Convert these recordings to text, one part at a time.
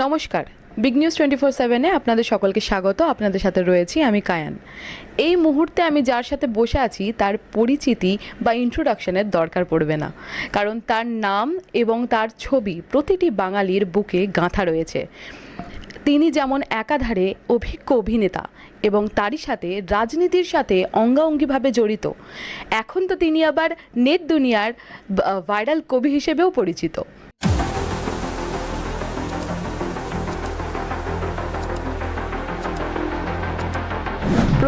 নমস্কার। Big news twenty four সেভেনে আপনাদের সকলকে স্বাগত। আপনাদের সাথে রয়েছি আমি কায়ান। এই মুহূর্তে আমি যার সাথে বসে আছি, তার পরিচিতি বা ইন্ট্রোডাকশনের দরকার পড়বে না। কারণ তার নাম এবং তার ছবি প্রতিটি বাঙালির বুকে গাঁথা রয়েছে। তিনি যেমন একাধারে অভিজ্ঞ অভিনেতা এবং তারই সাথে রাজনীতির সাথে অঙ্গাঙ্গিভাবে জড়িত, এখন তো তিনি আবার নেট দুনিয়ার ভাইরাল কবি হিসেবেও পরিচিত।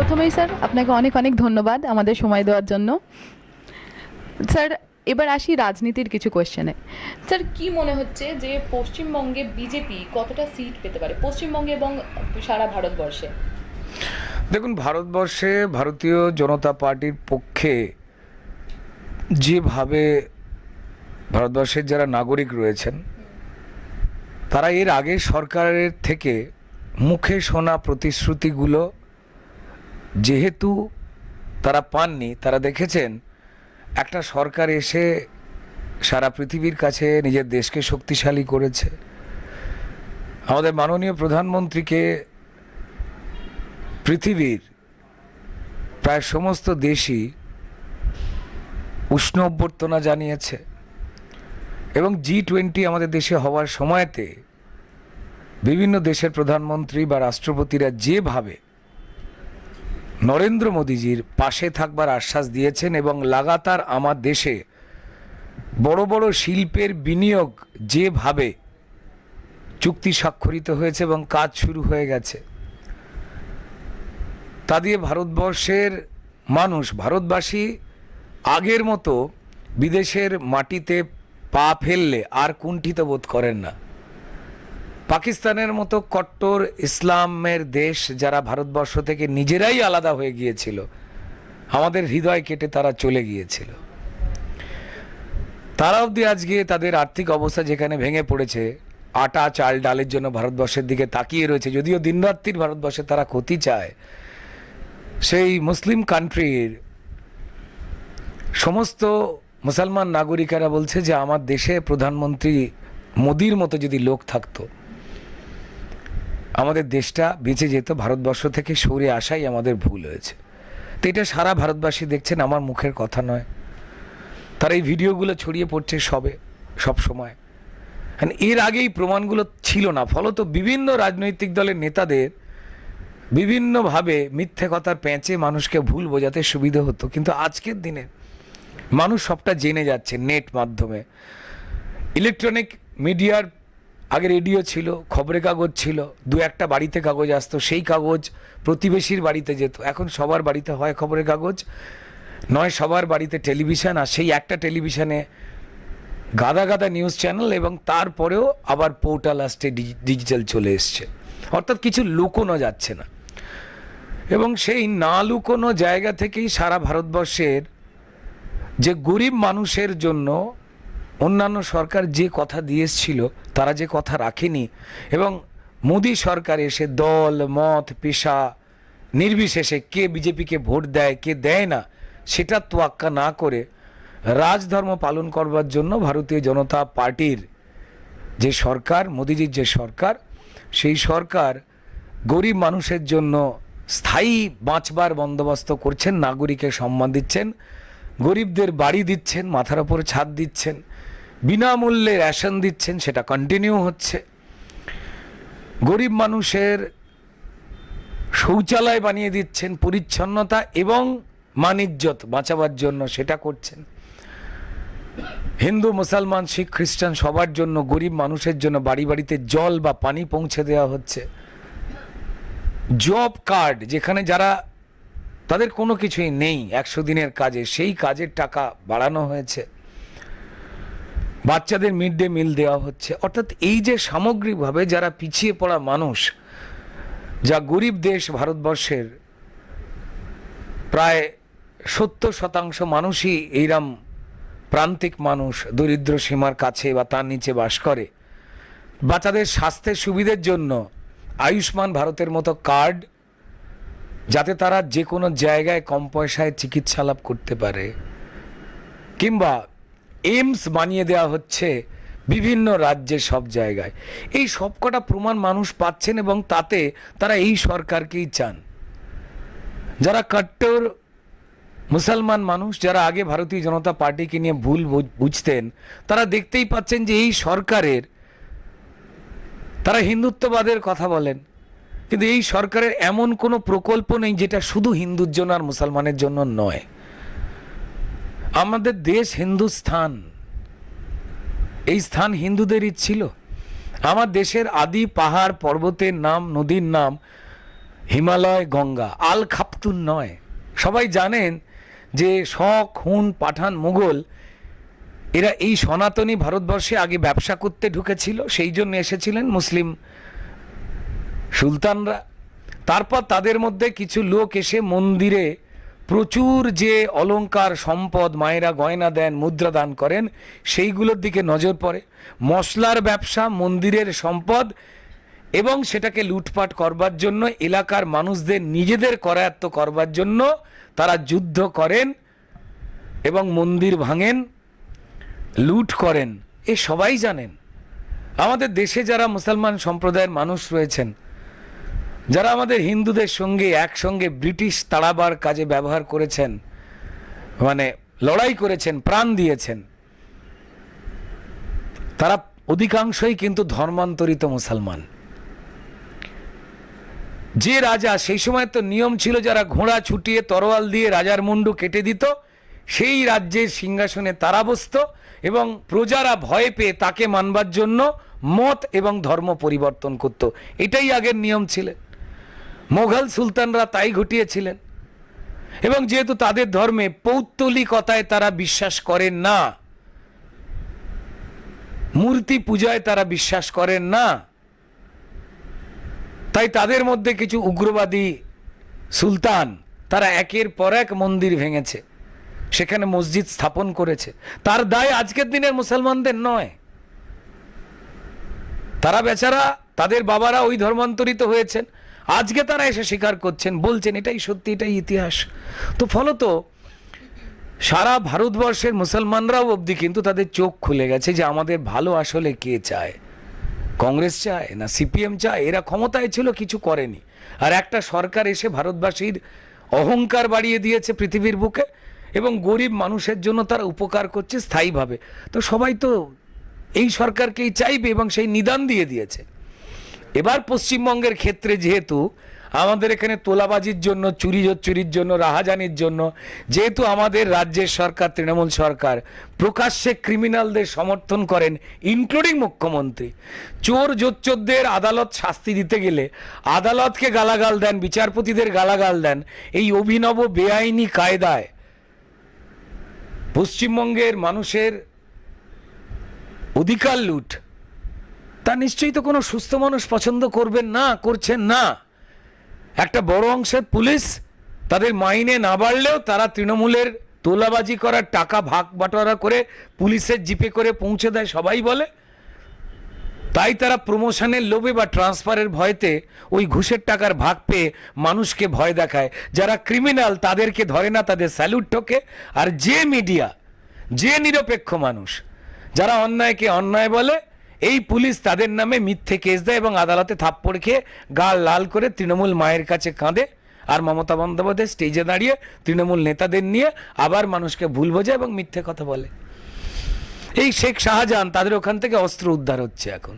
প্রথমেই স্যার, আপনাকে অনেক অনেক ধন্যবাদ আমাদের সময় দেওয়ার জন্য। স্যার, এবার আসি রাজনীতির কিছু কোয়েশ্চেনে স্যার, কি মনে হচ্ছে যে পশ্চিমবঙ্গে বিজেপি কতটা সিট পেতে পারে? পশ্চিমবঙ্গে এবং সারা ভারতবর্ষে। দেখুন, ভারতবর্ষে ভারতীয় জনতা পার্টির পক্ষে যেভাবে ভারতবর্ষের যারা নাগরিক রয়েছেন, তারা এর আগে সরকারের থেকে মুখে শোনা প্রতিশ্রুতিগুলো যেহেতু তারা পাননি, তারা দেখেছেন একটা সরকার এসে সারা পৃথিবীর কাছে নিজের দেশকে শক্তিশালী করেছে। আমাদের মাননীয় প্রধানমন্ত্রীকে পৃথিবীর প্রায় সমস্ত দেশই উষ্ণ অভ্যর্থনা জানিয়েছে এবং জি টোয়েন্টি আমাদের দেশে হওয়ার সময়তে বিভিন্ন দেশের প্রধানমন্ত্রী বা রাষ্ট্রপতিরা যেভাবে নরেন্দ্র মোদীজির পাশে থাকবার আশ্বাস দিয়েছেন এবং লাগাতার আমার দেশে বড় বড় শিল্পের বিনিয়োগ যেভাবে চুক্তি স্বাক্ষরিত হয়েছে এবং কাজ শুরু হয়ে গেছে, তা দিয়ে ভারতবর্ষের মানুষ, ভারতবাসী আগের মতো বিদেশের মাটিতে পা ফেললে আর কুণ্ঠিত বোধ করেন না। পাকিস্তানের মতো কট্টর ইসলামের দেশ যারা ভারতবর্ষ থেকে নিজেরাই আলাদা হয়ে গিয়েছিল, আমাদের হৃদয় কেটে তারা চলে গিয়েছিল। তারা অবধি আজকে তাদের আর্থিক অবস্থা যেখানে ভেঙে পড়েছে, আটা, চাল, ডালের জন্য ভারতবর্ষের দিকে তাকিয়ে রয়েছে, যদিও দিনরাত্রির ভারতবর্ষে তারা ক্ষতি চায়। সেই মুসলিম কান্ট্রির সমস্ত মুসলমান নাগরিকেরা বলছে যে, আমার দেশে প্রধানমন্ত্রী মোদির মতো যদি লোক থাকতো আমাদের দেশটা বেঁচে যেত, ভারতবর্ষ থেকে সরে আসাই আমাদের ভুল হয়েছে। তো এটা সারা ভারতবাসী দেখছেন, আমার মুখের কথা নয়। তারা এই ভিডিওগুলো ছড়িয়ে পড়ছে সবে, সব সময়। এর আগেই প্রমাণগুলো ছিল না। ফলত বিভিন্ন রাজনৈতিক দলের নেতাদের বিভিন্নভাবে মিথ্যে কথার প্যাঁচে মানুষকে ভুল বোঝাতে সুবিধে হতো। কিন্তু আজকের দিনে মানুষ সবটা জেনে যাচ্ছে নেট মাধ্যমে। ইলেকট্রনিক মিডিয়ার আগে রেডিও ছিল, খবরের কাগজ ছিল, দু একটা বাড়িতে কাগজ আসতো, সেই কাগজ প্রতিবেশীর বাড়িতে যেত। এখন সবার বাড়িতে হয় খবরের কাগজ, নয় সবার বাড়িতে টেলিভিশন, আর সেই একটা টেলিভিশনে গাদা গাদা নিউজ চ্যানেল এবং তারপরেও আবার পোর্টাল আসছে ডিজিটাল চলে এসছে। অর্থাৎ কিছু লুকোনো যাচ্ছে না। এবং সেই না লুকোনো জায়গা থেকেই সারা ভারতবর্ষের যে গরিব মানুষের জন্য অন্যান্য সরকার যে কথা দিয়ে এসছিল তারা যে কথা রাখেনি এবং মোদী সরকার এসে দল, মত, পেশা নির্বিশেষে কে বিজেপিকে ভোট দেয়, কে দেয় না, সেটা তোয়াক্কা না করে রাজধর্ম পালন করবার জন্য ভারতীয় জনতা পার্টির যে সরকার, মোদিজির যে সরকার, সেই সরকার গরিব মানুষের জন্য স্থায়ী বাঁচবার বন্দোবস্ত করছেন, নাগরিকের সম্মান দিচ্ছেন, গরিবদের বাড়ি দিচ্ছেন, মাথার ওপর ছাদ দিচ্ছেন। বিনামূল্যে রেশন দিচ্ছেন, সেটা কন্টিনিউ হচ্ছে। গরিব মানুষের শৌচালয় বানিয়ে দিচ্ছেন, পরিচ্ছন্নতা এবং মানিজ্যত বাঁচাবার জন্য সেটা করছেন। হিন্দু, মুসলমান, শিখ, খ্রিস্টান সবার জন্য, গরিব মানুষের জন্য বাড়ি বাড়িতে জল বা পানি পৌঁছে দেওয়া হচ্ছে। জব কার্ড, যেখানে যারা, তাদের কোনো কিছুই নেই, একশো দিনের কাজে, সেই কাজের টাকা বাড়ানো হয়েছে। বাচ্চাদের মিড ডে মিল দেওয়া হচ্ছে। অর্থাৎ এই যে সামগ্রিকভাবে যারা পিছিয়ে পড়া মানুষ, যা গরিব দেশ ভারতবর্ষের প্রায় সত্তর শতাংশ মানুষই এইরম প্রান্তিক মানুষ, দরিদ্র সীমার কাছে বা তার নিচে বাস করে। বাচ্চাদের স্বাস্থ্যের সুবিধের জন্য আয়ুষ্মান ভারতের মতো কার্ড যাতে তারা যে কোনো জায়গায় কম পয়সায় চিকিৎসা লাভ করতে পারে। কিংবা এইমস বানিয়ে দেওয়া হচ্ছে বিভিন্ন রাজ্যে সব জায়গায়। এই সবকটা প্রমাণ মানুষ পাচ্ছেন এবং তাতে তারা এই সরকারকেই চান। যারা কট্টর মুসলমান মানুষ, যারা আগে ভারতীয় জনতা পার্টিকে নিয়ে ভুল বুঝ- বুঝতেন, তারা দেখতেই পাচ্ছেন যে এই সরকারের, তারা হিন্দুত্ববাদের কথা বলেন। কিন্তু এই সরকারের এমন কোনো প্রকল্প নেই যেটা শুধু হিন্দুর জন্য আর মুসলমানের জন্য নয়। আমাদের দেশ হিন্দুস্থান। এই স্থান হিন্দুদেরই ছিল। আমার দেশের আদি পাহাড় পর্বতের নাম, নদীর নাম হিমালয় গঙ্গা, আল খাপতুন নয়। সবাই জানেন যে শখ, হুন, পাঠান, মুঘল, এরা এই সনাতনী ভারতবর্ষে আগে ব্যবসা করতে ঢুকেছিল, সেই জন্য এসেছিলেন মুসলিম সুলতানরা। তারপর তাদের মধ্যে কিছু লোক এসে মন্দিরে প্রচুর যে অলঙ্কার সম্পদ মায়েরা গয়না দেন, মুদ্রা দান করেন, সেইগুলোর দিকে নজর পড়ে। মশলার ব্যবসা, মন্দিরের সম্পদ, এবং সেটাকে লুটপাট করবার জন্য, এলাকার মানুষদের নিজেদের করায়ত্ত করবার জন্য তারা যুদ্ধ করেন এবং মন্দির ভাঙেন, লুট করেন। এ সবাই জানেন। আমাদের দেশে যারা মুসলমান সম্প্রদায়ের মানুষ রয়েছেন যারা আমাদের হিন্দুদের সঙ্গে, একসঙ্গে ব্রিটিশ তাড়াবার কাজে ব্যবহার করেছেন মানে লড়াই করেছেন, প্রাণ দিয়েছেন, তারা অধিকাংশই কিন্তু ধর্মান্তরিত মুসলমান। যে রাজা, সেই সময় তো নিয়ম ছিল যারা ঘোড়া ছুটিয়ে তরোয়াল দিয়ে রাজার মুন্ডু কেটে দিত, সেই রাজ্যের সিংহাসনে তারা বসত এবং প্রজারা ভয় পেয়ে তাকে মানবার জন্য মত এবং ধর্ম পরিবর্তন করত। এটাই আগের নিয়ম ছিলেন মোঘল সুলতানরা তাই ঘটিয়েছিলেন। এবং যেহেতু তাদের ধর্মে পৌত্তলিকতায় তারা বিশ্বাস করেন না, মূর্তি পূজায় তারা বিশ্বাস করেন না, তাই তাদের মধ্যে কিছু উগ্রবাদী সুলতান তারা একের পর এক মন্দির ভেঙেছে, সেখানে মসজিদ স্থাপন করেছে। তার দায় আজকের দিনের মুসলমানদের নয়। তারা বেচারা, তাদের বাবারা ওই ধর্মান্তরিত হয়েছেন। আজকে তারা এসে স্বীকার করছেন, বলছেন, এটাই সত্যি, এটাই ইতিহাস। তো ফলত, সারা ভারতবর্ষের মুসলমানরাও অবধি কিন্তু তাদের চোখ খুলে গেছে যে আমাদের ভালো আসলে কে চায়? কংগ্রেস চায় না সিপিএম চায়? এরা ক্ষমতায় ছিল, কিছু করেনি। আর একটা সরকার এসে ভারতবাসীর অহংকার বাড়িয়ে দিয়েছে পৃথিবীর বুকে এবং গরিব মানুষের জন্য তারা উপকার করছে স্থায়ীভাবে। তো সবাই তো এই সরকারকেই চাইবে এবং সেই নিদান দিয়ে দিয়েছে। এবার পশ্চিমবঙ্গের ক্ষেত্রে যেহেতু আমাদের এখানে তোলাবাজির জন্য, চুরি চুরির জন্য, রাহাজানির জন্য, যেহেতু আমাদের রাজ্যের সরকার, তৃণমূল সরকার প্রকাশ্যে ক্রিমিনালদের সমর্থন করেন ইনক্লুডিং মুখ্যমন্ত্রী। চোর জোচ্চোরদের আদালত শাস্তি দিতে গেলে আদালতকে গালাগাল দেন, বিচারপতিদের গালাগাল দেন, এই অভিনব বেআইনি কায়দায় পশ্চিমবঙ্গের মানুষের অধিকার লুট তা নিশ্চয়ই তো কোনো সুস্থ মানুষ পছন্দ করবেন না, করছেন না। একটা বড় অংশের পুলিশ তাদের মাইনে না বাড়লেও তারা তৃণমূলের তোলাবাজি করার টাকা ভাগ বাটোয়ারা করে পুলিশের জিপে করে পৌঁছে দেয়, সবাই বলে। তাই তারা প্রমোশনের লোভে বা ট্রান্সফারের ভয়তে ওই ঘুষের টাকার ভাগ পেয়ে মানুষকে ভয় দেখায়। যারা ক্রিমিনাল তাদেরকে ধরে না, তাদের স্যালুট ঠোকে। আর যে মিডিয়া, যে নিরপেক্ষ মানুষ, যারা অন্যায়কে অন্যায় বলে এই পুলিশ তাদের নামে মিথ্যে কেস দেয় এবং আদালতে থাপ্পড় খেয়ে গাল লাল করে তৃণমূল মায়ের কাছে কাঁদে। আর মমতা বন্দ্যোপাধ্যায় স্টেজে দাঁড়িয়ে তৃণমূল নেতাদের নিয়ে আবার মানুষকে ভুল বোঝে এবং মিথ্যে কথা বলে। এই শেখ শাহজাহান তাদের ওখান থেকে অস্ত্র উদ্ধার হচ্ছে এখন।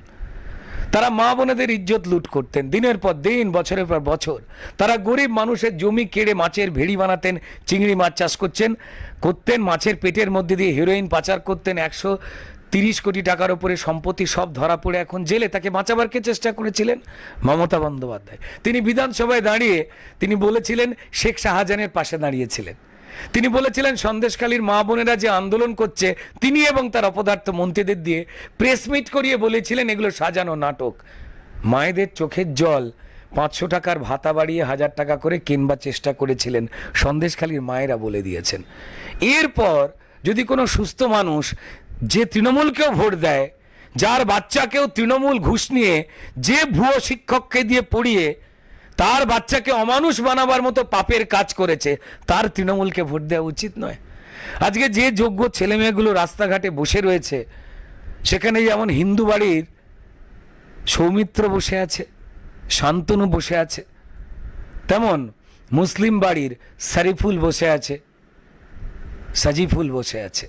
তারা মা বোনেদের ইজ্জত লুট করতেন। দিনের পর দিন, বছরের পর বছর তারা গরিব মানুষের জমি কেড়ে মাছের ভেড়ি বানাতেন, চিংড়ি মাছ চাষ করছেন, করতেন, মাছের পেটের মধ্যে দিয়ে হিরোইন পাচার করতেন, একশো তিরিশ কোটি টাকার উপরে সম্পত্তি সব ধরা পড়ে এখন জেলে। তাকে বাঁচাবার কে চেষ্টা করেছিলেন? মমতা বন্দ্যোপাধ্যায়। তিনি বিধানসভায় দাঁড়িয়ে তিনি বলেছিলেন, শেখ শাহজাহানের পাশে দাঁড়িয়েছিলেন। তিনি বলেছিলেন, সন্দেশখালীর মা বোনেরা যে আন্দোলন করছে, তিনি এবং তার অপদার্থ মন্ত্রীদের দিয়ে প্রেস মিট করিয়ে বলেছিলেন, এগুলো সাজানো নাটক। মায়েদের চোখের জল, পাঁচশো টাকার ভাতা বাড়িয়ে হাজার টাকা করে কিনবার চেষ্টা করেছিলেন সন্দেশখালীর মায়েরা বলে দিয়েছেন। এরপর যদি কোনো সুস্থ মানুষ যে তৃণমূলকেও ভোট দেয়, যার বাচ্চাকেও তৃণমূল ঘুষ নিয়ে, যে ভুয়ো শিক্ষককে দিয়ে পড়িয়ে, তার বাচ্চাকে অমানুষ বানাবার মতো পাপের কাজ করেছে, তার তৃণমূলকে ভোট দেওয়া উচিত নয়। আজকে যে যোগ্য ছেলেমেয়েগুলো রাস্তাঘাটে বসে রয়েছে, সেখানে যেমন হিন্দু বাড়ির সৌমিত্র বসে আছে, শান্তনু বসে আছে, তেমন মুসলিম বাড়ির সারিফুল বসে আছে, সাজিফুল বসে আছে।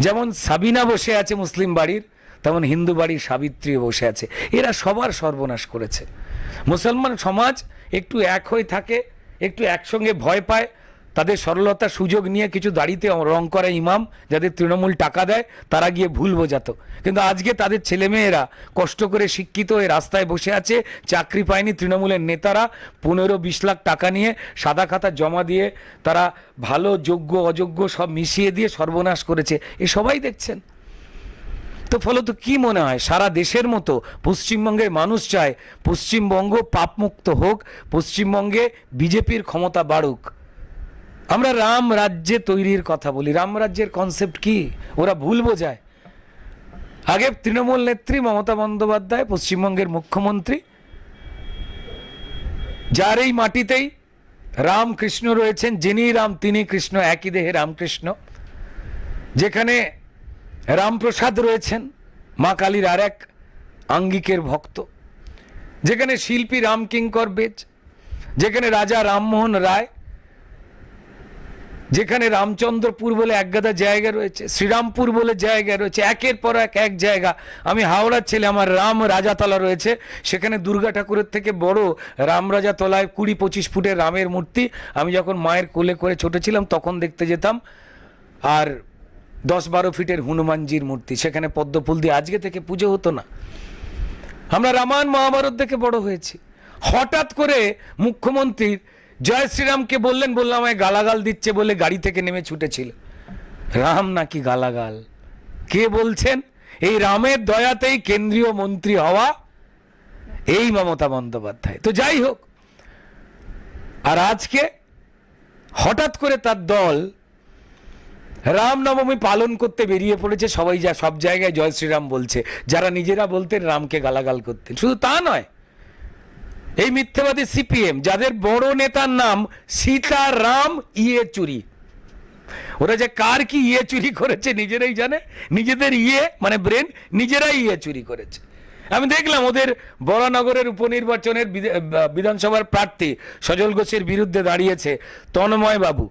যেমন সাবিনা বসে আছে মুসলিম বাড়ির, তেমন হিন্দু বাড়ির সাবিত্রী বসে আছে। এরা সবার সর্বনাশ করেছে। মুসলমান সমাজ একটু এক হয়ে থাকে, একটু একসঙ্গে ভয় পায় তাদের সরলতার সুযোগ নিয়ে কিছু দাড়িতে রং করা ইমাম, যাদের তৃণমূল টাকা দেয়, তারা গিয়ে ভুল বোঝাতো। কিন্তু আজকে তাদের ছেলেমেয়েরা কষ্ট করে শিক্ষিত হয়ে রাস্তায় বসে আছে, চাকরি পায়নি তৃণমূলের নেতারা, পনেরো বিশ লাখ টাকা নিয়ে সাদা খাতা জমা দিয়ে তারা ভালো, যোগ্য, অযোগ্য সব মিশিয়ে দিয়ে সর্বনাশ করেছে। এ সবাই দেখছেন। তো ফলত কি মনে হয়? সারা দেশের মতো পশ্চিমবঙ্গের মানুষ চায় পশ্চিমবঙ্গ পাপমুক্ত হোক, পশ্চিমবঙ্গে বিজেপির ক্ষমতা বাড়ুক। আমরা রাম রাজ্যে তৈরির কথা বলি। রাম রাজ্যের কনসেপ্ট কি? ওরা ভুল বোঝায়। আগে তৃণমূল নেত্রী মমতা বন্দ্যোপাধ্যায়, পশ্চিমবঙ্গের মুখ্যমন্ত্রী। যার এই মাটিতেই রামকৃষ্ণ রয়েছেন, যিনি রাম, তিনি কৃষ্ণ, একই দেহে রামকৃষ্ণ। যেখানে রামপ্রসাদ রয়েছেন, মা কালীর আর এক আঙ্গিকের ভক্ত। যেখানে শিল্পী রামকিঙ্কর বেজ, যেখানে রাজা রামমোহন রায় যেখানে রামচন্দ্রপুর বলে একগাদা জায়গা রয়েছে, শ্রীরামপুর বলে জায়গা রয়েছে, একের পর এক এক জায়গা। আমি হাওড়ার ছেলে, আমার রাম রাজাতলা রয়েছে। সেখানে দুর্গা ঠাকুরের থেকে বড় রাম রাজাতলায় কুড়ি পঁচিশ ফুটের রামের মূর্তি। আমি যখন মায়ের কোলে করে ছোট ছিলাম, তখন দেখতে যেতাম। আর দশ বারো ফিটের হনুমানজির মূর্তি, সেখানে পদ্মফুল দিয়ে আজকে থেকে পুজো হতো না। আমরা রামায়ণ মহাভারত দেখে বড় হয়েছি। হঠাৎ করে মুখ্যমন্ত্রীর জয় শ্রীরামকে বললেন বললাম আমায় গালাগাল দিচ্ছে বলে গাড়ি থেকে নেমে ছুটেছিল। রাম নাকি গালাগাল? কে বলছেন? এই রামের দয়াতেই কেন্দ্রীয় মন্ত্রী হওয়া এই মমতা বন্দ্যোপাধ্যায়। তো যাই হোক, আর আজকে হঠাৎ করে তার দল রামনবমী পালন করতে বেরিয়ে পড়েছে, সবাই যা সব জায়গায় জয় শ্রীরাম বলছে। যারা নিজেরা বলতেন রামকে গালাগাল করতেন। শুধু তা নয় এই মিথ্যাবাদী সিপিএম, যাদের বড় নেতার নাম সীতারাম ইয়ে চুরি ওরা যে কার কি ইয়ে চুরি করেছে নিজেরাই জানে? নিজেদের ইয়ে মানে ব্রেন নিজেরাই ইয়ে চুরি করেছে। আমি দেখলাম ওদের বরানগরের উপনির্বাচনের বিধা- বিধানসভার প্রার্থী সজল ঘোষের বিরুদ্ধে দাঁড়িয়েছে তন্ময় বাবু।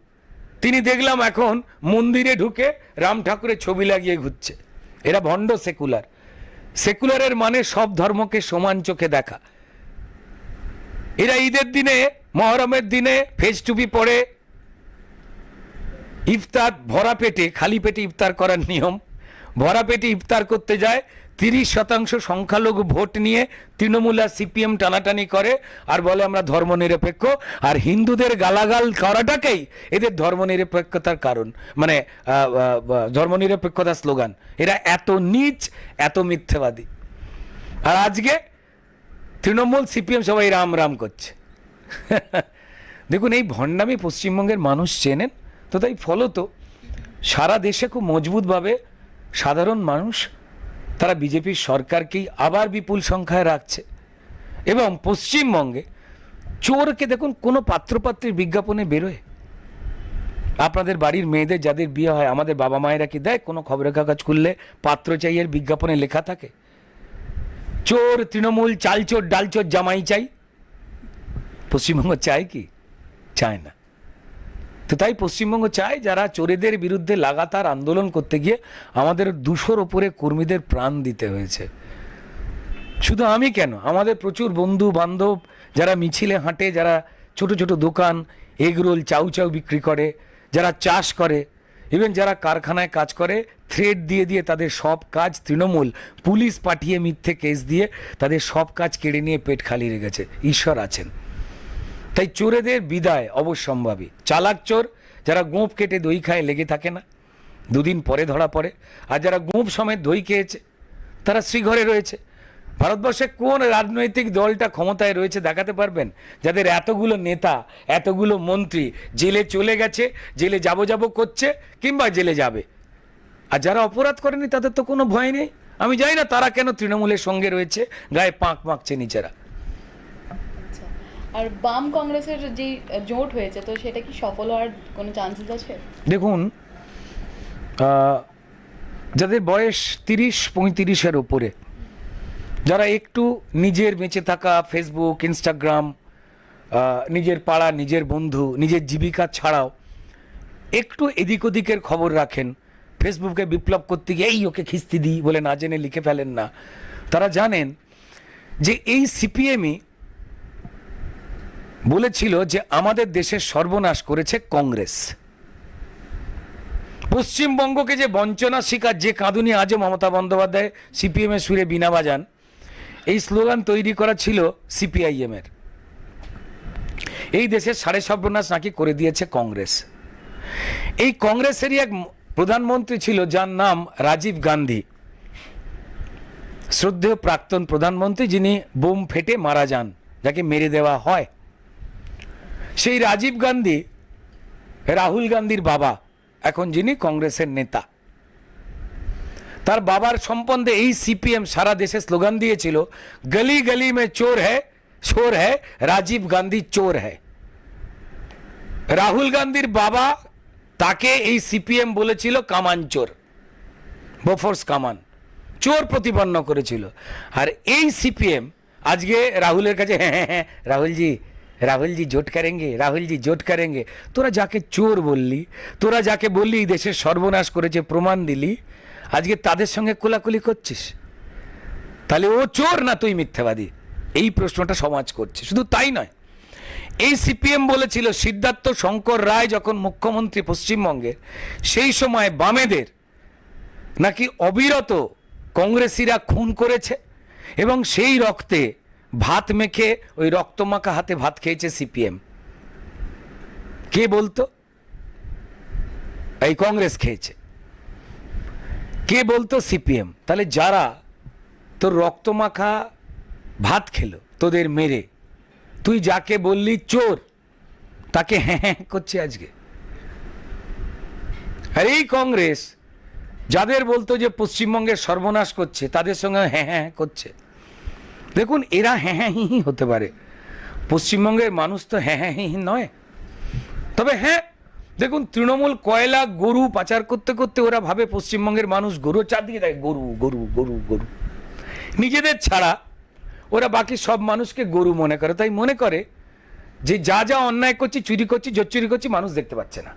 তিনি দেখলাম এখন মন্দিরে ঢুকে রাম ঠাকুরের ছবি লাগিয়ে ঘুরছে। এরা ভণ্ড সেকুলার। সেকুলারের মানে সব ধর্মকে সমান চোখে দেখা। এরা ঈদের দিনে মহরমের দিনে ফেস টুপি পরে ইফতার ভরা পেটে খালি পেটে ইফতার করার নিয়ম। ভরা পেটে ইফতার করতে যায় তিরিশ শতাংশ সংখ্যালঘু ভোট নিয়ে তৃণমূল আর সিপিএম টানাটানি করে আর বলে আমরা ধর্মনিরপেক্ষ আর হিন্দুদের গালাগাল করাটাকেই এদের ধর্মনিরপেক্ষতার কারণ। মানে আহ, ধর্মনিরপেক্ষতার স্লোগান। এরা এত নিচ এত মিথ্যেবাদী। আর আজকে তৃণমূল সিপিএম সবাই রাম রাম করছে। দেখুন, এই ভণ্ডামি পশ্চিমবঙ্গের মানুষ চেনেন, তো তাই ফলত সারা দেশে খুব মজবুতভাবে সাধারণ মানুষ তারা বিজেপির সরকারকেই আবার বিপুল সংখ্যায় রাখছে। এবং পশ্চিমবঙ্গে চোরকে দেখুন, কোনো পাত্রপাত্রের বিজ্ঞাপনে বেরোয়। আপনাদের বাড়ির মেয়েদের, যাদের বিয়ে হয়, আমাদের বাবা মায়েরা কি দেয়? কোনো খবরের কাগজ খুললে পাত্র চাইয়ের বিজ্ঞাপনে লেখা থাকে? চোর, তৃণমূল, চালচোর, ডালচোর জামাই চাই? পশ্চিমবঙ্গ চায় কি? চায় না। তো তাই পশ্চিমবঙ্গ চায় যারা চোরেদের বিরুদ্ধে লাগাতার আন্দোলন করতে গিয়ে আমাদের দুশোর ওপরে কর্মীদের প্রাণ দিতে হয়েছে। শুধু আমি কেন? আমাদের প্রচুর বন্ধু, বান্ধব, যারা মিছিলে হাঁটে, যারা ছোট ছোট দোকান এগরোল চাউ চাউ বিক্রি করে, যারা চাষ করে ইভেন যারা কারখানায় কাজ করে থ্রেড দিয়ে দিয়ে তাদের সব কাজ তৃণমূল, পুলিশ পাঠিয়ে মিথ্যে কেস দিয়ে তাদের সব কাজ কেড়ে নিয়ে পেট খালি রেখেছে। ঈশ্বর আছেন। তাই চোরেদের বিদায় অবশ্যম্ভাবী। চালাক চোর, যারা গোঁপ কেটে দই খায় লেগে থাকে না। দুদিন পরে ধরা পড়ে। আর যারা গোঁপ সমেত দই খেয়েছে, তারা শ্রীঘরে রয়েছে। ভারতবর্ষে কোন রাজনৈতিক দলটা ক্ষমতায় রয়েছে দেখাতে পারবেন? যাদের এতগুলো নেতা এতগুলো মন্ত্রী জেলে চলে গেছে জেলে যাব যাব করছে কিংবা জেলে যাবে। আর যারা অপরাধ করেনি তাদের তো কোনো ভয় নেই। আমি জানি না তারা কেন তৃণমূলের সঙ্গে রয়েছে গায়ে পাঁক মাখছে নিচেরা আচ্ছা আর বাম কংগ্রেসের যে জোট হয়েছে তো সেটা কি সফল হওয়ার কোনো চান্সেস আছে? দেখুন যাদের বয়স তিরিশ পঁয়ত্রিশের ওপরে যারা একটু নিজের বেঁচে থাকা ফেসবুক ইনস্টাগ্রাম নিজের পাড়া, নিজের বন্ধু, নিজের জীবিকা ছাড়াও একটু এদিক ওদিকের খবর রাখেন। ফেসবুকে বিপ্লব করতে গিয়ে, এই, ওকে খিস্তি দিই, বলে না জেনে লিখে ফেলেন না। তারা জানেন যে এই সিপিএমই বলেছিল যে আমাদের দেশের সর্বনাশ করেছে কংগ্রেস। পশ্চিমবঙ্গকে যে বঞ্চনা শিকার, যে কাঁদুনি আজও মমতা বন্দ্যোপাধ্যায় সিপিএমের সুরে বিনা বাজান এই স্লোগান তৈরি করা ছিল সিপিআইএমের। এই দেশের সাড়ে সর্বনাশ নাকি করে দিয়েছে কংগ্রেস। এই কংগ্রেসেরই এক প্রধানমন্ত্রী ছিল, যার নাম রাজীব গান্ধী। শ্রদ্ধেয় প্রাক্তন প্রধানমন্ত্রী যিনি বোম ফেটে মারা যান, যাকে মেরে দেওয়া হয়। সেই রাজীব গান্ধী, রাহুল গান্ধীর বাবা, এখন যিনি কংগ্রেসের নেতা। তার বাবার সম্বন্ধে এই সিপিএম সারা দেশে স্লোগান দিয়েছিল, গলি গলি মে চোর হ্যায় চোর হ্যায়, রাজীব গান্ধী চোর হ্যায়। রাহুল গান্ধীর বাবা তাকে এই সিপিএম বলেছিল কামান চোর, বোফোর্স কামান, চোর প্রতিপন্ন করেছিল। আর এই সিপিএম আজকে রাহুলের কাছে হ্যাঁ হ্যাঁ হ্যাঁ রাহুলজি রাহুলজি জোট করেঙ্গে, রাহুলজি জোট করেঙ্গে। তোরা যাকে চোর বললি, তোরা যাকে বললি, দেশের সর্বনাশ করেছে, প্রমাণ দিলি আজকে তাদের সঙ্গে কোলাকুলি করছিস? তাহলে ও চোর না তুই মিথ্যাবাদী? এই প্রশ্নটা সমাজ করছে, শুধু তাই নয়। এই সিপিএম বলেছিল, সিদ্ধার্থ শঙ্কর রায় যখন মুখ্যমন্ত্রী পশ্চিমবঙ্গের সেই সময় বামেদের নাকি অবিরত কংগ্রেসিরা খুন করেছে এবং সেই রক্তে ভাত মেখে, ওই রক্তমাখা হাতে ভাত খেয়েছে সিপিএম। কে বলতো? এই কংগ্রেস খেয়েছে। কে বলতো সিপিএম? তাহলে যারা তোর রক্তমাখা ভাত খেলো, তোদের মেরে, তুই যাকে বললি চোর, তাকে হ্যাঁ হ্যাঁ করছে আজকে। আর এই কংগ্রেস যাদের বলতো যে পশ্চিমবঙ্গের সর্বনাশ করছে, তাদের সঙ্গে হ্যাঁ হ্যাঁ করছে। দেখুন, এরা হ্যাঁ হ্যাঁ হি হতে পারে। পশ্চিমবঙ্গের মানুষ তো হ্যাঁ হ্যাঁ হি নয়। তবে হ্যাঁ দেখুন, তৃণমূল কয়লা, গরু পাচার করতে করতে ওরা ভাবে পশ্চিমবঙ্গের মানুষ গরু, চারদিকে দেখে গরু গরু গরু গরু। নিজেদের ছাড়া ওরা বাকি সব মানুষকে গরু মনে করে। তাই মনে করে যে যা যা অন্যায় করছি, চুরি করছি, জোচ্চুরি করছি, মানুষ দেখতে পাচ্ছে না।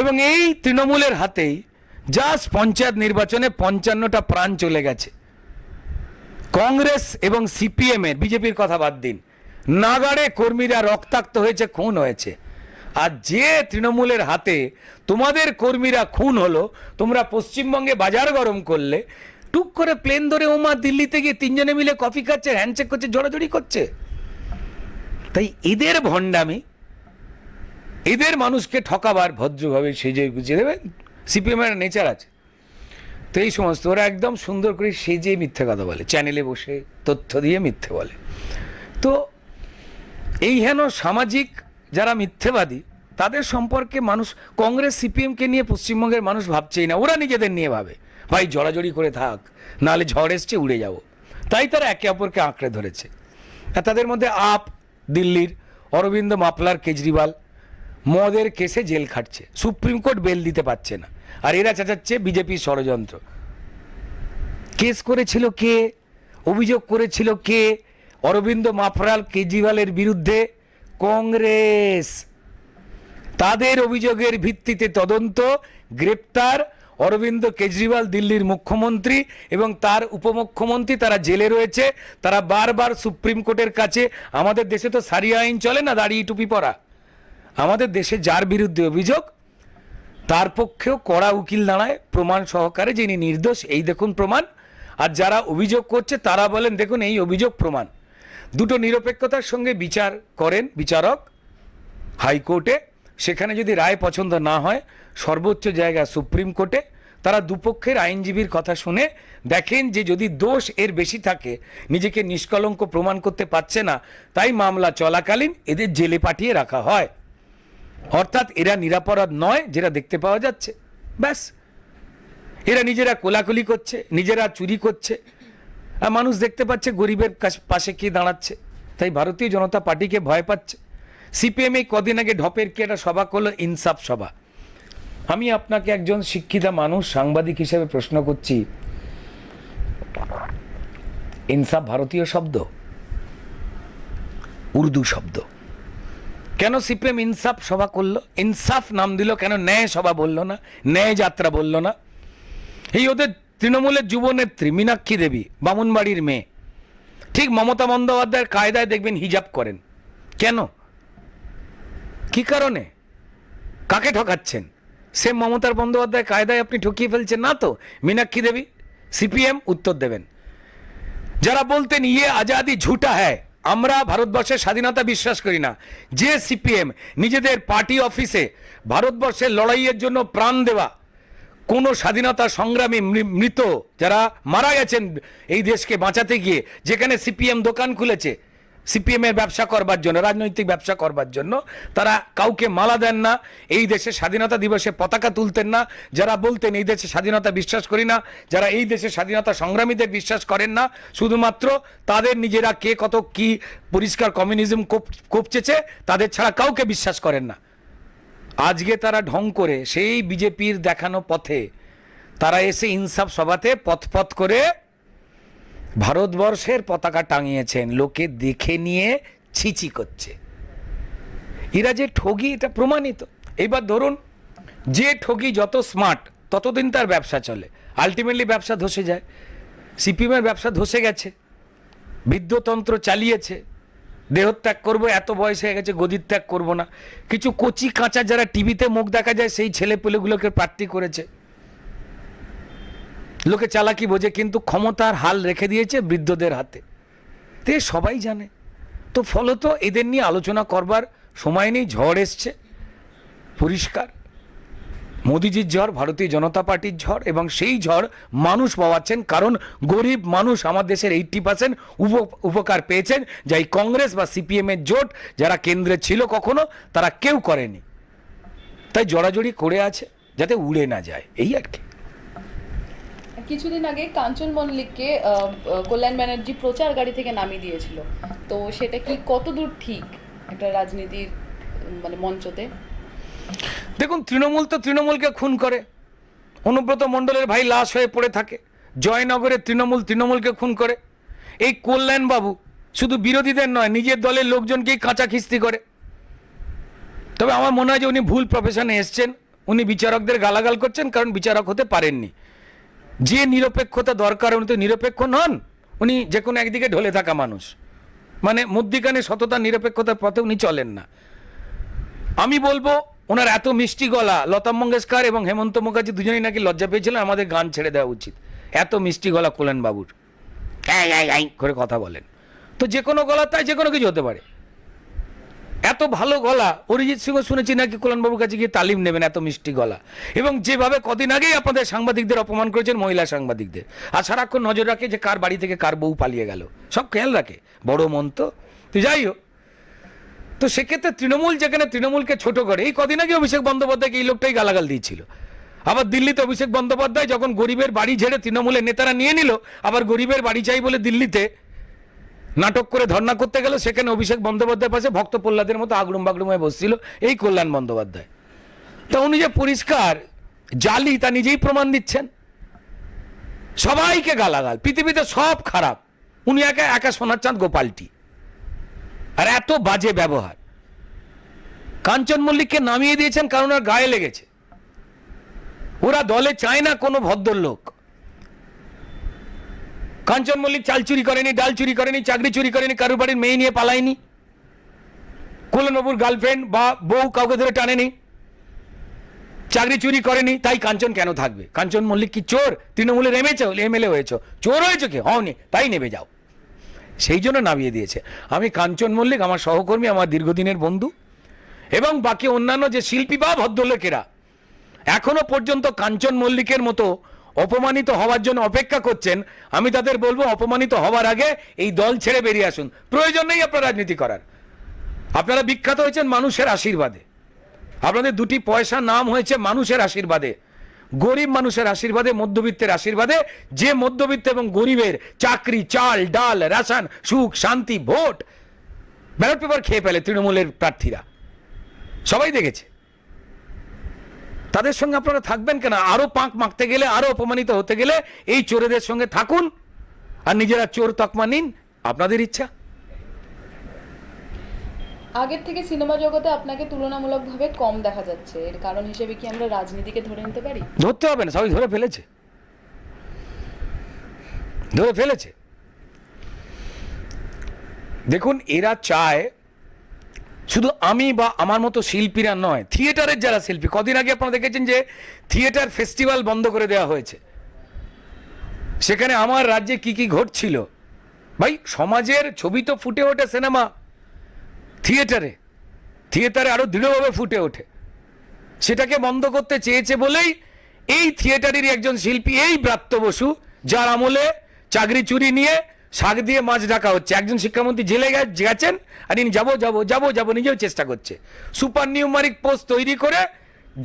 এবং এই তৃণমূলের হাতেই জাস্ট পঞ্চায়েত নির্বাচনে পঞ্চান্নটা প্রাণ চলে গেছে। কংগ্রেস এবং সিপিএম এর বিজেপির কথা বাদ দিন। নাগাড়ে কর্মীরা রক্তাক্ত হয়েছে, খুন হয়েছে। আর যে তৃণমূলের হাতে তোমাদের কর্মীরা খুন হলো, তোমরা পশ্চিমবঙ্গে বাজার গরম করলে, টুক করে প্লেন ধরে ওমা দিল্লিতে গিয়ে তিনজনে মিলে কফি খাচ্ছে, হ্যান্ডশেক করছে, জড়াজড়ি করছে। তাই এদের ভণ্ডামি, এদের মানুষকে ঠকাবার ভদ্রভাবে সেজে গুছিয়ে দেবেন সিপিএম এর নেচার আছে। তো এই সমস্ত, ওরা একদম সুন্দর করে সেজে মিথ্যে কথা বলে, চ্যানেলে বসে তথ্য দিয়ে মিথ্যে বলে। তো এই হেন সামাজিক যারা মিথ্যেবাদী, তাদের সম্পর্কে মানুষ, কংগ্রেস সিপিএমকে নিয়ে পশ্চিমবঙ্গের মানুষ ভাবছেই না। ওরা নিজেদের নিয়ে ভাবে, ভাই, জড়াজড়ি করে থাক, নাহলে ঝড় এসছে, উড়ে যাব। তাই তারা একে অপরকে আঁকড়ে ধরেছে। আর তাদের মধ্যে আপ, দিল্লির অরবিন্দ মাপলার কেজরিওয়াল, মদের কেসে জেল খাটছে। সুপ্রিম কোর্ট বেল দিতে পারছে না। আর এরা চাচাচ্ছে বিজেপির ষড়যন্ত্র। কেস করেছিল কে? অভিযোগ করেছিল কে? অরবিন্দ মাফরাল কেজরিওয়ালের বিরুদ্ধে কংগ্রেস। তাদের অভিযোগের ভিত্তিতে তদন্ত, গ্রেপ্তার অরবিন্দ কেজরিওয়াল দিল্লির মুখ্যমন্ত্রী এবং তার উপমুখ্যমন্ত্রী তারা জেলে রয়েছে। তারা বারবার সুপ্রিম কোর্টের কাছে, আমাদের দেশে তো সারিয়া আইন চলে না, দাঁড়িয়ে টুপি পরা। আমাদের দেশে যার বিরুদ্ধে অভিযোগ, তার পক্ষেও কড়া উকিল দাঁড়ায়, প্রমাণ সহকারে যিনি নির্দোষ, এই দেখুন প্রমাণ। আর যারা অভিযোগ করছে, তারা বলেন, দেখুন, এই অভিযোগ প্রমাণ। দুটো নিরপেক্ষতার সঙ্গে বিচার করেন বিচারক হাইকোর্টে। সেখানে যদি রায় পছন্দ না হয়, সর্বোচ্চ জায়গা সুপ্রিম কোর্টে। তারা দুপক্ষের আইনজীবীর কথা শুনে দেখেন যে যদি দোষ এর বেশি থাকে, নিজেকে নিষ্কলঙ্ক প্রমাণ করতে পারছে না, তাই মামলা চলাকালীন এদের জেলে পাঠিয়ে রাখা হয়। অর্থাৎ এরা নিরাপরাধ নয় যেটা দেখতে পাওয়া যাচ্ছে। ব্যাস। এরা নিজেরা কোলাকুলি করছে, নিজেরা চুরি করছে। মানুষ দেখতে পাচ্ছে গরিবের পাশে কে দাঁড়াচ্ছে। তাই ভারতীয় জনতা পার্টিকে ভয় পাচ্ছে। সিপিএম এই কদিন আগে ঢপের কি একটা সভা করল, ইনসাফ সভা। আমি আপনাকে একজন শিক্ষিতা মানুষ, সাংবাদিক হিসেবে প্রশ্ন করছি, ইনসাফ ভারতীয় শব্দ? উর্দু শব্দ। কেন সিপিএম ইনসাফ সভা করল? ইনসাফ নাম দিল কেন? ন্যায় সভা বলল না, ন্যায় যাত্রা বলল না। এই ওদের তৃণমূলের যুবনেত্রী মীনাক্ষী দেবী, বামুনবাড়ির মেয়ে। ঠিক মমতা বন্দ্যোপাধ্যায়ের কায়দায় দেখবেন হিজাব করেন। কেন? কি কারণে? কাকে ঠকাচ্ছেন? সে মমতার বন্দ্যোপাধ্যায় কায়দায় আপনি ঠকিয়ে ফেলছেন না তো? মীনাক্ষী দেবী, সিপিএম উত্তর দেবেন। যারা বলতেন ইয়ে আজাদি ঝুটা হ্যায়, আমরা ভারতবর্ষের স্বাধীনতা বিশ্বাস করি না। যে সিপিএম নিজেদের পার্টি অফিসে ভারতবর্ষের লড়াইয়ের জন্য প্রাণ দেওয়া কোনো স্বাধীনতা সংগ্রামী মৃত যারা মারা গেছেন এই দেশকে বাঁচাতে গিয়ে, যেখানে সিপিএম দোকান খুলেছে সিপিএম এর ব্যবসা করবার জন্য, রাজনৈতিক ব্যবসা করবার জন্য, তারা কাউকে মালা দেন না, এই দেশে স্বাধীনতা দিবসে পতাকা তুলতেন না, যারা বলতেন এই দেশে স্বাধীনতা বিশ্বাস করি না, যারা এই দেশে স্বাধীনতা সংগ্রামীদের বিশ্বাস করেন না, শুধুমাত্র তাদের নিজেরা কে কত কি পরিষ্কার কমিউনিজম কোপ- কোপচেছে, তাদের ছাড়া কাউকে বিশ্বাস করেন না। আজকে তারা ঢং করে সেই বিজেপির দেখানো পথে তারা এসে ইনসাফ সভাতে পথপথ করে ভারতবর্ষের পতাকা টাঙিয়েছেন, লোকে দেখে নিয়ে ছিচি করছে। এরা যে ঠগি, এটা প্রমাণিত। এবার ধরুন, যে ঠগি যত স্মার্ট ততদিন তার ব্যবসা চলে। আলটিমেটলি ব্যবসা ধসে যায়। সিপিএমের ব্যবসা ধসে গেছে। বৃদ্ধতন্ত্র চালিয়েছে। দেহত্যাগ করব, এত বয়স হয়ে গেছে, গদির ত্যাগ করব না। কিছু কচি কাঁচা যারা টিভিতে মুখ দেখা যায়, সেই ছেলে পেলেগুলোকে প্রার্থী করেছে। লোকে চালাকি বোঝে, কিন্তু ক্ষমতার হাল রেখে দিয়েছে বৃদ্ধদের হাতে। তে সবাই জানে। তো ফলত এদের নিয়ে আলোচনা করবার সময় নেই, ঝড় এসছে। পরিষ্কার। মোদিজির ঝড়, ভারতীয় জনতা পার্টির ঝড় এবং সেই ঝড় মানুষ পাওয়াচ্ছেন। কারণ গরিব মানুষ আমার দেশের এইট্টি পার্সেন্ট উপকার পেয়েছেন। যা কংগ্রেস বা সিপিএমের জোট, যারা কেন্দ্রে ছিল কখনো, তারা কেউ করেনি। তাই জড়াজড়ি করে আছে, যাতে উড়ে না যায়। এই আর কি। কিছুদিন আগে কাঞ্চন মল্লিককে কল্যাণ ব্যানার্জি প্রচার গাড়ি থেকে নামিয়ে দিয়েছিল। তো সেটা কি কতদূর ঠিক একটা রাজনীতির মানে মঞ্চতে? দেখুন, তৃণমূল তো তৃণমূলকে খুন করে। অনুব্রত মণ্ডলের ভাই লাশ হয়ে পড়ে থাকে। জয়নগরে তৃণমূল তৃণমূলকে খুন করে। এই কল্যাণবাবু শুধু বিরোধীদের নয়, নিজের দলের লোকজনকেই কাঁচা খিস্তি করে। তবে আমার মনে হয় যে উনি ভুল প্রফেশনে এসছেন। উনি বিচারকদের গালাগাল করছেন, কারণ বিচারক হতে পারেননি। যে নিরপেক্ষতা দরকার, উনি তো নিরপেক্ষ নন। উনি যে কোনো একদিকে ঢলে থাকা মানুষ। মানে মধ্যিখানে সততা নিরপেক্ষতার পথে উনি চলেন না। আমি বলব ওনার এত মিষ্টি গলা, লতা মঙ্গেশকর এবং হেমন্ত মুখার্জি দুজনেই নাকি লজ্জা পেয়েছিলেন, আমাদের গান ছেড়ে দেওয়া উচিত। এত মিষ্টি গলা কোলেন বাবুর। করে কথা বলেন। তো যে কোনো গলা তাই যে কোনো কিছু হতে পারে। এত ভালো গলা, অরিজিৎ সিংহ শুনেছি নাকি কল্যাণবাবুর কাছে গিয়ে তালিম নেবেন এত মিষ্টি গলা। এবং যেভাবে কদিন আগেই আপনাদের সাংবাদিকদের অপমান করেছেন মহিলা সাংবাদিকদের। আর সারাক্ষণ নজর রাখে যে কার বাড়ি থেকে কার বউ পালিয়ে গেল। সব খেয়াল রাখে। বড় মন তো যাই হোক তো সেক্ষেত্রে তৃণমূল যেখানে তৃণমূলকে ছোট করে, এই কদিন আগে অভিষেক বন্দ্যোপাধ্যায়কে এই লোকটাই গালাগাল দিয়েছিল। আবার দিল্লিতে অভিষেক বন্দ্যোপাধ্যায় যখন গরিবের বাড়ি ঝেড়ে তৃণমূলের নেতারা নিয়ে নিল, আবার গরিবের বাড়ি চাই বলে দিল্লিতে নাটক করে ধর্না করতে গেল, সেখানে অভিষেক বন্দ্যোপাধ্যায়ের পাশে ভক্ত প্রহ্লাদের মতো আগড়ুম বাগড়ুম হয়ে বসছিল, এই কল্যাণ বন্দ্যোপাধ্যায়। তা উনি যে পরিষ্কার জালি, তা নিজেই প্রমাণ দিচ্ছেন। সবাইকে গালাগাল, পৃথিবীতে সব খারাপ। উনি একা একা সোনার চাঁদ গোপালটি। আর এত বাজে ব্যবহার। কাঞ্চন মল্লিককে নামিয়ে দিয়েছেন কারণ ওর গায়ে লেগেছে। ওরা দলে চায় না কোনো ভদ্রলোক। কাঞ্চন মল্লিক চাল চুরি করেনি, ডাল চুরি করেনি, চাকরি চুরি করেনি, কারোর বাড়ির মেয়ে নিয়ে পালায়নি। কোলনবাবুর গার্লফ্রেন্ড বা বউ কাউকে ধরে টানেনি। চাকরি চুরি করেনি, তাই কাঞ্চন কেন থাকবে? কাঞ্চন মল্লিক কি চোর? তৃণমূলের এমএচে এমএলএ হয়েছে। চোর হয়েছে কি? হওনি, তাই নেবে যাও। সেই জন্য নামিয়ে দিয়েছে। আমি কাঞ্চন মল্লিক, আমার সহকর্মী, আমার দীর্ঘদিনের বন্ধু এবং বাকি অন্যান্য যে শিল্পী বা ভদ্রলোকেরা, এখনও পর্যন্ত কাঞ্চন মল্লিকের মতো অপমানিত হওয়ার জন্য অপেক্ষা করছেন। আমি তাদের বলব, অপমানিত হওয়ার আগে এই দল ছেড়ে বেরিয়ে আসুন। প্রয়োজন নেই আপনার রাজনীতি করার। আপনারা বিখ্যাত হয়েছেন মানুষের আশীর্বাদে। আপনাদের দুটি পয়সা নাম হয়েছে মানুষের আশীর্বাদে। গরিব মানুষের আশীর্বাদে, মধ্যবিত্তের আশীর্বাদে, যে মধ্যবিত্ত এবং গরিবের চাকরি, চাল, ডাল, রেশন, সুখ, শান্তি, ভোট, ব্যালট পেপার খেয়ে ফেলে তৃণমূলের প্রার্থীরা। সবাই দেখেছে। তাদের সঙ্গে আপনারা থাকবেন কেন? আরও পাঁক মাখতে গেলে, আরও অপমানিত হতে গেলে এই চোরেদের সঙ্গে থাকুন। আর নিজেরা চোর তকমা নিন। আপনাদের ইচ্ছা? আগের থেকে সিনেমা জগতে আপনাকে তুলনামূলকভাবে কম দেখা যাচ্ছে। এর কারণ হিসেবে কি আমরা রাজনীতিকে ধরে নিতে পারি? ধরতে হবে না, সবাই ধরে ফেলেছে। ধরে ফেলেছে। দেখুন, এরা চায় শুধু আমি বা আমার মতো শিল্পীরা নয়, থিয়েটারের যারা শিল্পী, কদিন আগে আপনারা দেখেছেন যে থিয়েটার ফেস্টিভ্যাল বন্ধ করে দেওয়া হয়েছে। সেখানে আমার রাজ্যে কি কি ঘটছিল? ভাই, সমাজের ছবি তো ফুটে ওঠে সিনেমা। থিয়েটারে। থিয়েটারে আরও দৃঢ়ভাবে ফুটে ওঠে। সেটাকে বন্ধ করতে চেয়েছে বলেই এই থিয়েটারেরই একজন শিল্পী, এই ব্রাত্য বসু, যার আমলে চাকরি চুরি নিয়ে শাক দিয়ে মাছ ডাকা হচ্ছে। একজন শিক্ষামন্ত্রী জেলে গেছেন আর ইনি যাব যাব যাব যাব নিজেও চেষ্টা করছে। সুপার নিউমারিক পোস্ট তৈরি করে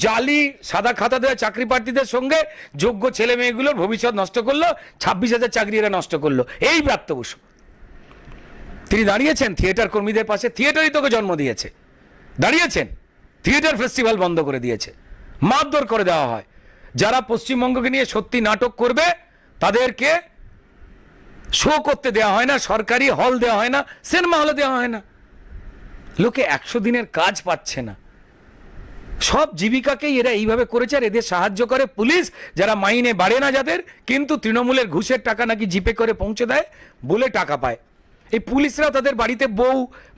জালি, সাদা খাতা দেওয়া চাকরি প্রার্থীদের সঙ্গে যোগ্য ছেলে মেয়েগুলোর ভবিষ্যৎ নষ্ট করল, ছাব্বিশ হাজার চাকরি এরা নষ্ট করল। এই ব্রাত্য বসু। তিনি দাঁড়িয়েছেন থিয়েটার কর্মীদের পাশে, থিয়েটারই তোকে জন্ম দিয়েছে। দাঁড়িয়েছেন, থিয়েটার ফেস্টিভ্যাল বন্ধ করে দিয়েছে। মারধর করে দেওয়া হয়। যারা পশ্চিমবঙ্গকে নিয়ে সত্যি নাটক করবে, তাদেরকে শো করতে দেওয়া হয় না, সরকারি হল দেওয়া হয় না, সিনেমা হলে দেওয়া হয় না। লোকে একশো দিনের কাজ পাচ্ছে না। সব জীবিকাকেই এরা এইভাবে করেছে আর এদের সাহায্য করে পুলিশ। যারা মাইনে বাড়ে না যাদের, কিন্তু তৃণমূলের ঘুষের টাকা নাকি জিপে করে পৌঁছে দেয়, বলে টাকা পায়। এই পুলিশরা তাদের বাড়িতে বউ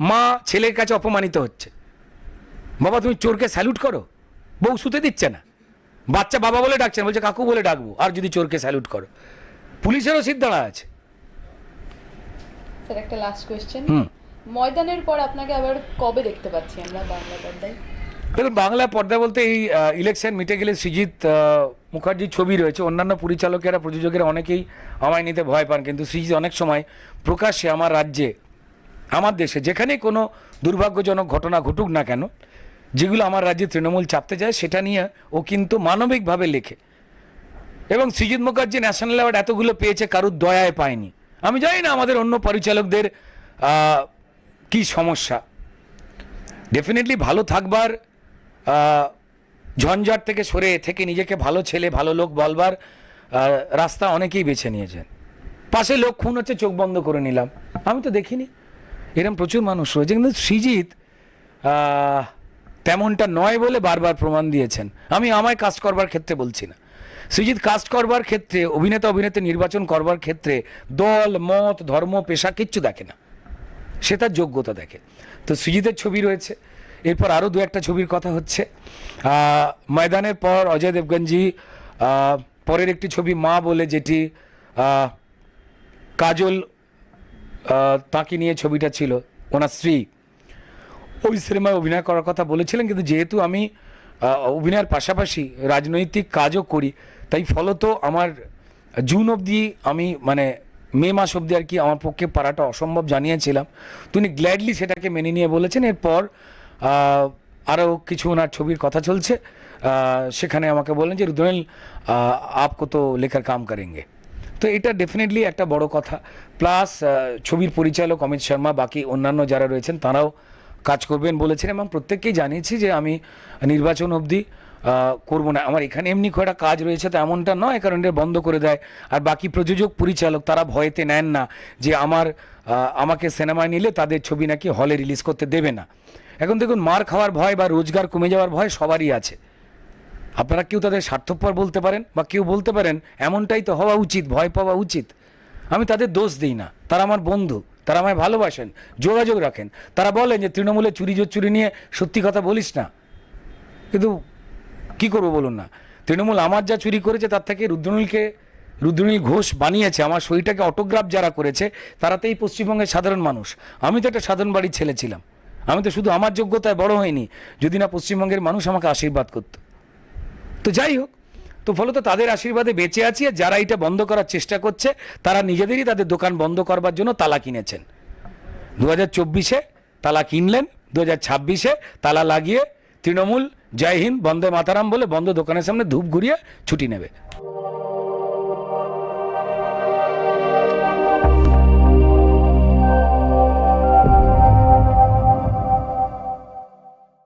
মা ছেলের কাছে অপমানিত হচ্ছে। বাবা তুমি চোরকে স্যালুট করো? বউ শুতে দিচ্ছে না। বাচ্চা বাবা বলে ডাকছেন বলছে কাকু বলে ডাকবো আর যদি চোরকে স্যালুট করো। পুলিশেরও সিদ্ধারা আছে। স্যার একটা লাস্ট কোয়েশ্চেন। ময়দানের পর আপনাকে আবার কবে দেখতে পাচ্ছি আমরা বাংলা পর্দায়? দেখুন, বাংলা পর্দা বলতে এই ইলেকশন মিটে গেলে সৃজিত মুখার্জির ছবি রয়েছে। অন্যান্য পরিচালকেরা, প্রযোজকেরা অনেকেই আমায় নিতে ভয় পান, কিন্তু সৃজিত অনেক সময় প্রকাশ্যে আমার রাজ্যে, আমার দেশে, যেখানেই কোনো দুর্ভাগ্যজনক ঘটনা ঘটুক না কেন, যেগুলো আমার রাজ্যে তৃণমূল চাপতে যায়, সেটা নিয়ে ও কিন্তু মানবিকভাবে লেখে। এবং সৃজিত মুখার্জি ন্যাশনাল অ্যাওয়ার্ড এতগুলো পেয়েছে, কারুর দয়ায় পায়নি। আমি জানি না আমাদের অন্য পরিচালকদের কি সমস্যা। ডেফিনেটলি ভালো থাকবার ঝঞ্ঝাট থেকে সরে থেকে নিজেকে ভালো ছেলে, ভালো লোক বলবার রাস্তা অনেকেই বেছে নিয়েছেন। পাশে লোক, খুন হচ্ছে, চোখ বন্ধ করে নিলাম। আমি তো দেখিনি। এরকম প্রচুর মানুষ রয়েছে। কিন্তু সৃজিত তেমনটা নয় বলে বারবার প্রমাণ দিয়েছেন। আমি আমায় কাস্ট করবার ক্ষেত্রে বলছি না। সৃজিত কাস্ট করবার ক্ষেত্রে, অভিনেতা, অভিনেত্রী নির্বাচন করবার ক্ষেত্রে দল, মত, ধর্ম, পেশা কিচ্ছু দেখে না। সে তার যোগ্যতা দেখে। তো সৃজিতের ছবি রয়েছে। এরপর আরও দু একটা ছবির কথা হচ্ছে। ময়দানের পর অজয় দেবগঞ্জি পরের একটি ছবি মা বলে যেটি কাজল তাকে নিয়ে ছবিটা ছিল, ওনার স্ত্রী। ওই সিনেমায় অভিনয় করার কথা বলেছিলেন, কিন্তু যেহেতু আমি অভিনয়ের পাশাপাশি রাজনৈতিক কাজও করি, তাই ফলত আমার জুন অবধি আমি মানে মে মাস অবধি আর কি আমার পক্ষে পারাটা অসম্ভব জানিয়েছিলাম। তিনি গ্ল্যাডলি সেটাকে মেনে নিয়ে বলেছেন। এরপর আরও কিছু ওনার ছবির কথা চলছে। সেখানে আমাকে বললেন যে, রুদ্রনীল আপকো তো লেখার কাম করেঙ্গে। তো এটা ডেফিনেটলি একটা বড় কথা। প্লাস ছবির পরিচালক অমিত শর্মা, বাকি অন্যান্য যারা রয়েছেন, তারাও কাজ করবেন বলেছেন এবং প্রত্যেককেই জানিয়েছি যে, আমি নির্বাচন অবধি করব না। আমার এখানে এমনি একটা কাজ রয়েছে, তো এমনটা নয়, কারণ এটা বন্ধ করে দেয়। আর বাকি প্রযোজক, পরিচালক, তারা ভয়েতে নেন না যে, আমার আমাকে সিনেমায় নিলে তাদের ছবি নাকি হলে রিলিজ করতে দেবে না। এখন দেখুন, মার খাওয়ার ভয় বা রোজগার কমে যাওয়ার ভয় সবারই আছে। আপনারা কেউ তাদের স্বার্থপর বলতে পারেন বা কেউ বলতে পারেন, এমনটাই তো হওয়া উচিত, ভয় পাওয়া উচিত। আমি তাদের দোষ দিই না। তারা আমার বন্ধু, তারা আমায় ভালোবাসেন, যোগাযোগ রাখেন। তারা বলেন যে, তৃণমূলে চুরি জোর চুরি নিয়ে সত্যি কথা বলিস না। কিন্তু কি করব বলুন না? তৃণমূল আমার যা চুরি করেছে, তার থেকে রুদ্রনীলকে, রুদ্রনীল ঘোষ বানিয়েছে, আমার শরীরটাকে অটোগ্রাফ যারা করেছে তারা তো এই পশ্চিমবঙ্গের সাধারণ মানুষ। আমি তো একটা সাধারণ বাড়ির ছেলে ছিলাম। আমি তো শুধু আমার যোগ্যতায় বড় হয়নি যদি না পশ্চিমবঙ্গের মানুষ আমাকে আশীর্বাদ করত। তো যাই হোক, তো ফলত তাদের আশীর্বাদে বেঁচে আছি আর যারা এটা বন্ধ করার চেষ্টা করছে, তারা নিজেদেরই তাদের দোকান বন্ধ করবার জন্য তালা কিনেছেন। দু হাজার চব্বিশে তালা কিনলেন দু হাজার ছাব্বিশে তালা লাগিয়ে তৃণমূল, জয় হিন্দ, বন্দে মাতারাম বলে বন্ধ দোকানের সামনে ধূপ ঘুরিয়ে ছুটি নেবে।